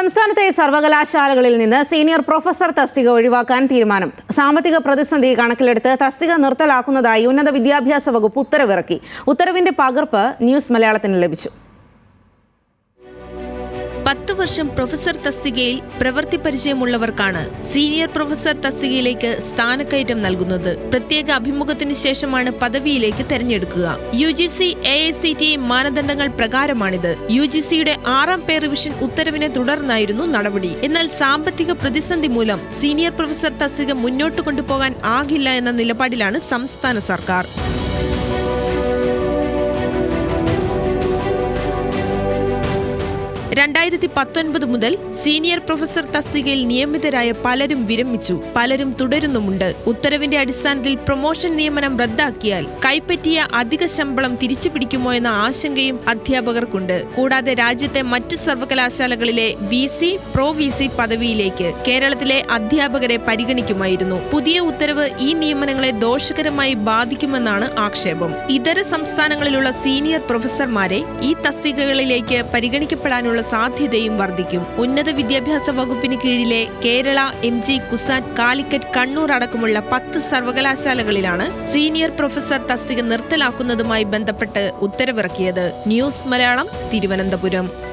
സംസ്ഥാനത്തെ സർവകലാശാലകളിൽ നിന്ന് സീനിയർ പ്രൊഫസർ തസ്തിക ഒഴിവാക്കാൻ തീരുമാനം. സാമ്പത്തിക പ്രതിസന്ധി കണക്കിലെടുത്ത് തസ്തിക നിർത്തലാക്കുന്നതായി ഉന്നത വിദ്യാഭ്യാസ വകുപ്പ് ഉത്തരവിറക്കി. ഉത്തരവിന്റെ പകർപ്പ് ന്യൂസ് മലയാളത്തിന് ലഭിച്ചു. പത്ത് വർഷം പ്രൊഫസർ തസ്തികയിൽ പ്രവൃത്തി പരിചയമുള്ളവർക്കാണ് സീനിയർ പ്രൊഫസർ തസ്തികയിലേക്ക് സ്ഥാനക്കയറ്റം നൽകുന്നത്. പ്രത്യേക അഭിമുഖത്തിന് ശേഷമാണ് പദവിയിലേക്ക് തെരഞ്ഞെടുക്കുക. U G C A I C T മാനദണ്ഡങ്ങൾ പ്രകാരമാണിത്. യു ജി സിയുടെ ആറാം പേ റിവിഷൻ ഉത്തരവിനെ തുടർന്നായിരുന്നു നടപടി. എന്നാൽ സാമ്പത്തിക പ്രതിസന്ധി മൂലം സീനിയർ പ്രൊഫസർ തസ്തിക മുന്നോട്ട് കൊണ്ടുപോകാൻ ആകില്ല എന്ന നിലപാടിലാണ് സംസ്ഥാന സർക്കാർ. രണ്ടായിരത്തി പത്തൊൻപത് മുതൽ സീനിയർ പ്രൊഫസർ തസ്തികയിൽ നിയമിതരായ പലരും വിരമിച്ചു. പലരും തുടരുന്നുമുണ്ട്. ഉത്തരവിന്റെ അടിസ്ഥാനത്തിൽ പ്രൊമോഷൻ നിയമനം റദ്ദാക്കിയാൽ കൈപ്പറ്റിയ അധിക ശമ്പളം തിരിച്ചു പിടിക്കുമോ എന്ന ആശങ്കയും അധ്യാപകർക്കുണ്ട്. കൂടാതെ രാജ്യത്തെ മറ്റ് സർവകലാശാലകളിലെ V C pro V C പദവിയിലേക്ക് കേരളത്തിലെ അധ്യാപകരെ പരിഗണിക്കുമായിരുന്നു. പുതിയ ഉത്തരവ് ഈ നിയമനങ്ങളെ ദോഷകരമായി ബാധിക്കുമെന്നാണ് ആക്ഷേപം. ഇതര സംസ്ഥാനങ്ങളിലുള്ള സീനിയർ പ്രൊഫസർമാരെ ഈ തസ്തികകളിലേക്ക് പരിഗണിക്കപ്പെടാനുള്ള സാധ്യതയും വർദ്ധിക്കും. ഉന്നത വിദ്യാഭ്യാസ വകുപ്പിന് കീഴിലെ Kerala M G CUSAT Calicut Kannur അടക്കമുള്ള പത്ത് സർവകലാശാലകളിലാണ് സീനിയർ പ്രൊഫസർ തസ്തിക നിർത്തലാക്കുന്നതുമായി ബന്ധപ്പെട്ട് ഉത്തരവിറക്കിയത്. ന്യൂസ് മലയാളം തിരുവനന്തപുരം.